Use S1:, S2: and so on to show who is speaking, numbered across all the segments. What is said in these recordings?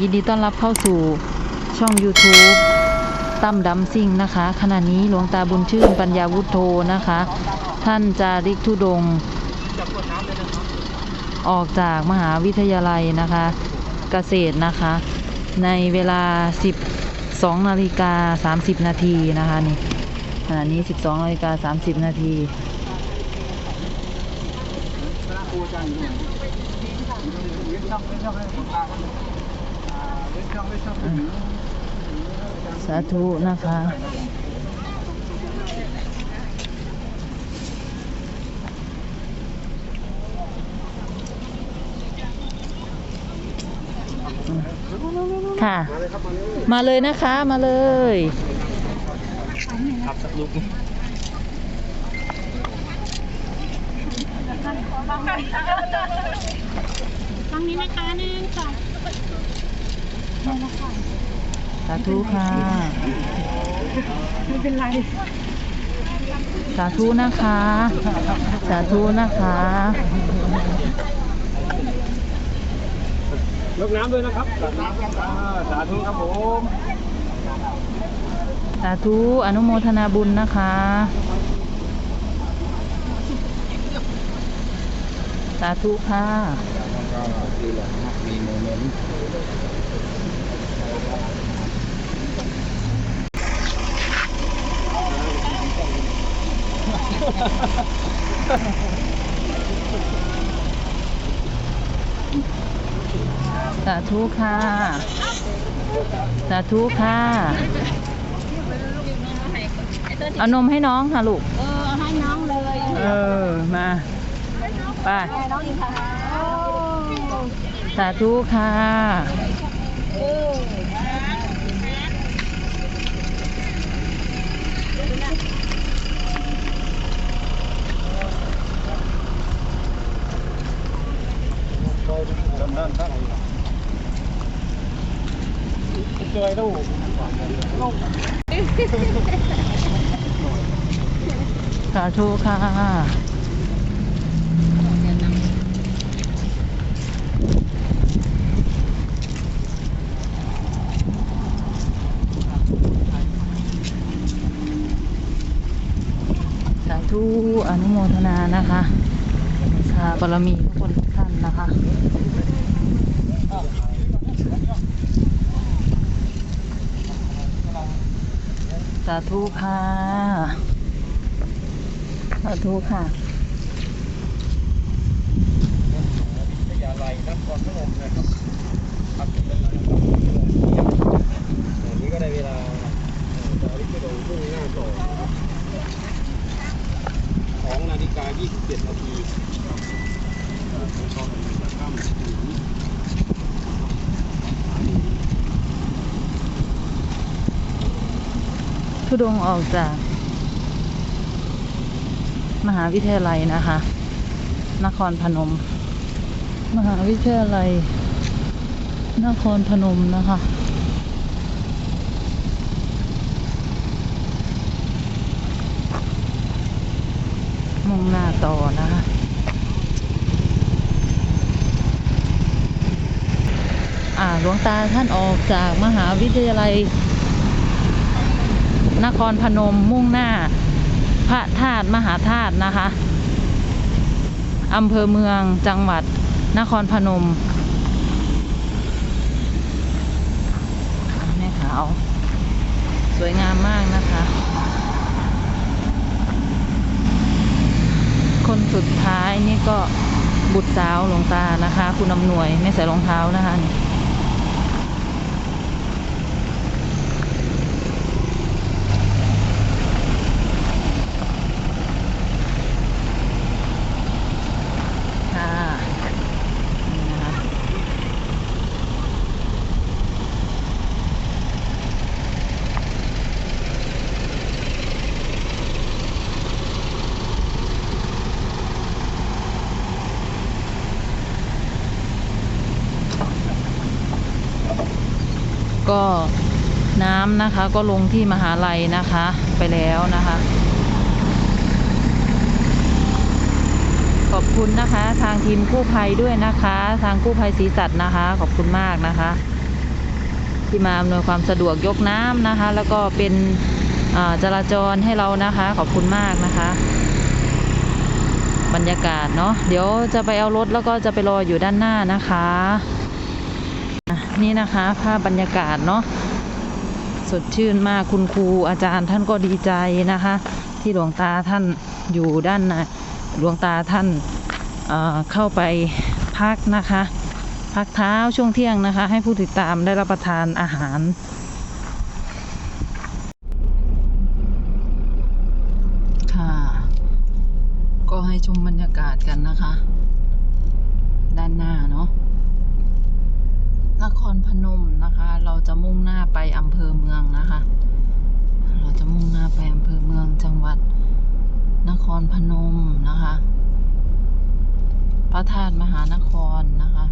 S1: ยินดีต้อนรับเข้าสู่ช่อง YouTube ตั้มดำซิ่งนะคะ ขณะนี้หลวงตาบุญชื่นปัญญาวุฒโธนะคะ ท่านจาริกธุดง ออกจากมหาวิทยาลัยนะคะ เกษตรนะคะ ในเวลา 12นาฬิกา30 นาทีนะคะนี่ขณะนี้ 12นาฬิกา30 นาที สาธุนะคะค่ะ มาเลยนะคะมาเลย
S2: ครับสักลุก
S3: ฟังนี้นะคะหนึ่งสอง
S1: สาธุค่ะ
S3: ไม่เป็นไร
S1: สาธุนะคะ สาธุนะคะ
S2: ลกน้ำด้วยนะครับสาธุครับอ่าสาธุครับผม
S1: สาธุอนุโมทนาบุญนะคะ สาธุค่ะ
S2: ก็ดีเลยนะมีโมเมนต์
S1: สาธุค่ะ สาธุค่ะ เอานมให้น้องค่ะลูก
S3: เออให้น้องเลย
S1: เออ มา ไป
S3: น้องอีกค่ะ
S1: สาธุค่ะ
S3: เออ
S2: ด้านด้านด้านเจอตู้
S1: สาธุค่ะสาธุอนุโมทนานะคะชาบารมีทุกคนทุกท่านนะคะ สาธุค่ะสาธุค่ะ
S2: ยาลัยนครพนมนะครับครับวันนี้ก็ได้เวลาจะริไปลงพุ่งหน้าต่อนะครับสองนาฬิกายี่สิบเจ็ดนาทีก็เป็นค่ำถึง
S1: ทุดงออกจาก มหาวิทยาลัยนะคะ นครพนม มหาวิทยาลัย นครพนมนะคะมุ่งหน้าต่อนะคะอาหลวงตาท่านออกจากมหาวิทยาลัย นครพนมมุ่งหน้า พระธาตุมหาธาตุนะคะอำเภอเมืองจังหวัดนครพนมแม่ขาว สวยงามมากนะคะ คนสุดท้ายนี่ก็บุตรสาวหลวงตานะคะ คุณอำนวยไม่ใส่รองเท้านะคะนี่ ค่ะนี่นะคะก็ น้ำนะคะ ก็ลงที่มหาลัยนะคะไปแล้วนะคะ ขอบคุณนะคะ ทางทีมกู้ภัยด้วยนะคะ ทางกู้ภัยศรีสัตว์นะคะ ขอบคุณมากนะคะ ที่มาอำนวยความสะดวกยกน้ำนะคะ แล้วก็เป็นจราจรให้เรานะคะ ขอบคุณมากนะคะบรรยากาศเนาะเดี๋ยวจะไปเอารถแล้วก็จะไปรออยู่ด้านหน้านะคะ นี่นะคะภาพบรรยากาศเนาะ สดชื่นมากคุณครูอาจารย์ท่านก็ดีใจนะคะ ที่หลวงตาท่านอยู่ด้านในหลวงตาท่านเเข้าไปพักนะคะ พักเท้าช่วงเที่ยงนะคะ ให้ผู้ติดตามได้รับประทานอาหารค่ะก็ให้ชมบรรยากาศกันนะคะ ด้านหน้าเนาะนครพนมน เราจะมุ่งหน้าไปอำเภอเมืองนะคะ เราจะมุ่งหน้าไปอำเภอเมืองจังหวัดนครพนมนะคะ พระธาตุมหานครนะคะ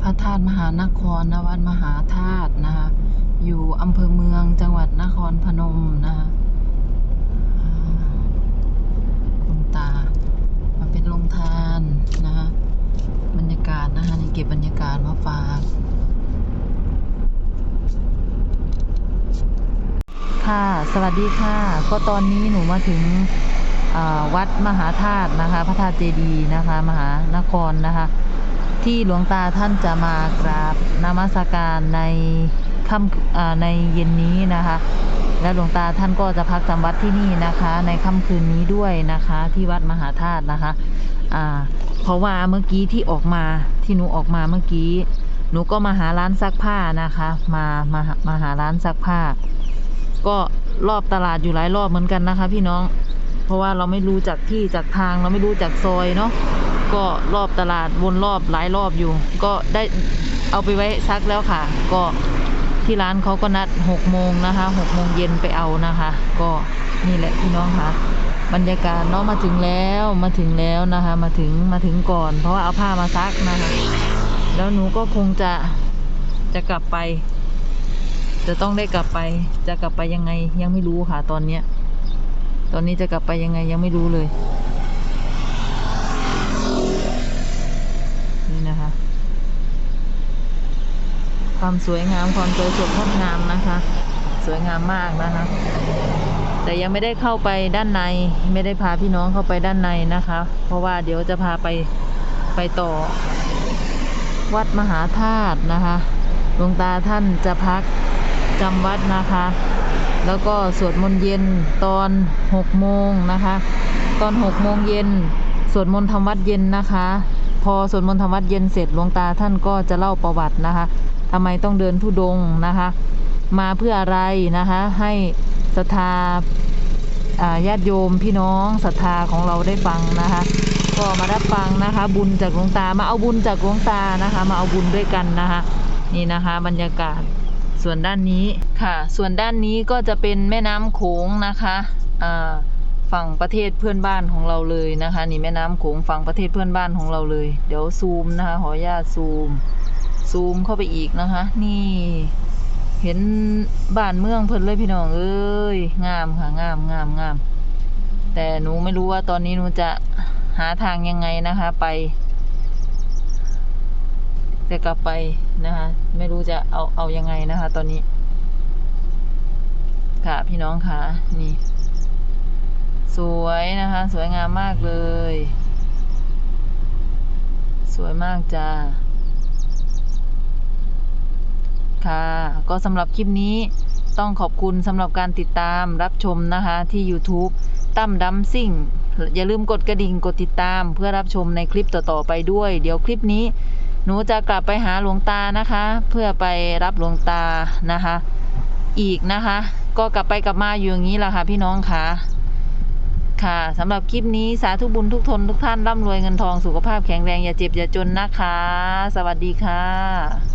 S1: พระธาตุมหานครนวัดมหาธาตุนะคะ อยู่อำเภอเมืองจังหวัดนครพนมนะคะอ่าคุณตามาเป็นโรง ทานนะคะบรรยากาศนะคะนี่เก็บบรรยากาศมาฝากค่ะ สวัสดีค่ะ ก็ตอนนี้หนูมาถึงวัดมหาธาตุนะคะ พระธาตุเจดีย์นะคะ มหานครนะคะ ที่หลวงตาท่านจะมากราบนมัสการในค่ำในเย็นนี้นะคะ และหลวงตาท่านก็จะพักจำวัดที่นี่นะคะ ในค่ำคืนนี้ด้วยนะคะ ที่วัดมหาธาตุนะคะ อ่า เพราะว่าเมื่อกี้ที่ออกมาที่หนูออกมาเมื่อกี้ หนูก็มาหาร้านซักผ้านะคะ มามามาหาร้านซักผ้า ก็รอบตลาดอยู่หลายรอบเหมือนกันนะคะ พี่น้อง เพราะว่าเราไม่รู้จักที่จากทางเราไม่รู้จักซอยเนาะก็รอบตลาดวนรอบหลายรอบอยู่ ก็ได้เอาไปไว้ซักแล้วค่ะ ก็ ที่ร้านเขาก็นัดหกโมงนะคะหกโมงเย็นไปเอานะคะ ก็นี่แหละพี่น้องค่ะบรรยากาศเนาะมาถึงแล้วมาถึงแล้วนะคะ มาถึงมาถึงก่อน เพราะว่าเอาผ้ามาซักนะคะ แล้วหนูก็คงจะจะกลับไป จะต้องได้กลับไป จะกลับไปยังไงยังไม่รู้ค่ะ ตอนเนี้ย ตอนนี้จะกลับไปยังไงยังไม่รู้เลย นี่นะคะ ความสวยงามความสวยสดงดงามนะคะ สวยงามมากนะคะ แต่ยังไม่ได้เข้าไปด้านใน ไม่ได้พาพี่น้องเข้าไปด้านในนะคะ เพราะว่าเดี๋ยวจะพาไปไปต่อ วัดมหาธาตุนะคะหลวงตาท่านจะพักจำวัดนะคะ แล้วก็สวดมนต์เย็นตอนหกโมงนะคะ ตอนหกโมงเย็นสวดมนต์ทำวัดเย็นนะคะ พอสวดมนต์ทำวัดเย็นเสร็จหลวงตาท่านก็จะเล่าประวัตินะคะ ทำไมต้องเดินทุดงนะคะ มาเพื่ออะไรนะคะ ให้ศรัทธาญาติโยมพี่น้องศรัทธาของเราได้ฟังนะคะ ก็มารับฟังนะคะ บุญจากหลวงตามาเอาบุญจากหลวงตานะคะ มาเอาบุญด้วยกันนะคะ นี่นะคะบรรยากาศส่วนด้านนี้ค่ะ ส่วนด้านนี้ก็จะเป็นแม่น้ำโขงนะคะฝั่งประเทศเพื่อนบ้านของเราเลยนะคะ นี่แม่น้ำโขงฝั่งประเทศเพื่อนบ้านของเราเลย เดี๋ยวซูมนะคะขออนุญาตซูม ซูมเข้าไปอีกนะคะ นี่ เห็นบ้านเมืองเพิ่นเลยพี่น้องเอ้ยงามค่ะงามงามงามแต่หนูไม่รู้ว่าตอนนี้หนูจะหาทางยังไงนะคะไปจะกลับไปนะคะ ไม่รู้จะเอาเอายังไงนะคะ ตอนนี้ ค่ะพี่น้องค่ะนี่ สวยนะคะ สวยงามมากเลย สวยมากจ้า ค่ะ ก็สำหรับคลิปนี้ต้องขอบคุณสำหรับการติดตามรับชมนะคะที่ YouTube ตั้มดัมซิ่ง อย่าลืมกดกระดิ่งกดติดตาม เพื่อรับชมในคลิปต่อๆไปด้วย เดี๋ยวคลิปนี้ หนูจะกลับไปหาหลวงตานะคะ เพื่อไปรับหลวงตานะคะ อีกนะคะ ก็กลับไปกลับมาอยู่อย่างนี้แหละค่ะพี่น้องค่ะค่ะสำหรับคลิปนี้สาธุบุญทุกทนทุกท่านร่ำรวยเงินทองสุขภาพแข็งแรงอย่าเจ็บอย่าจนนะคะ สวัสดีค่ะ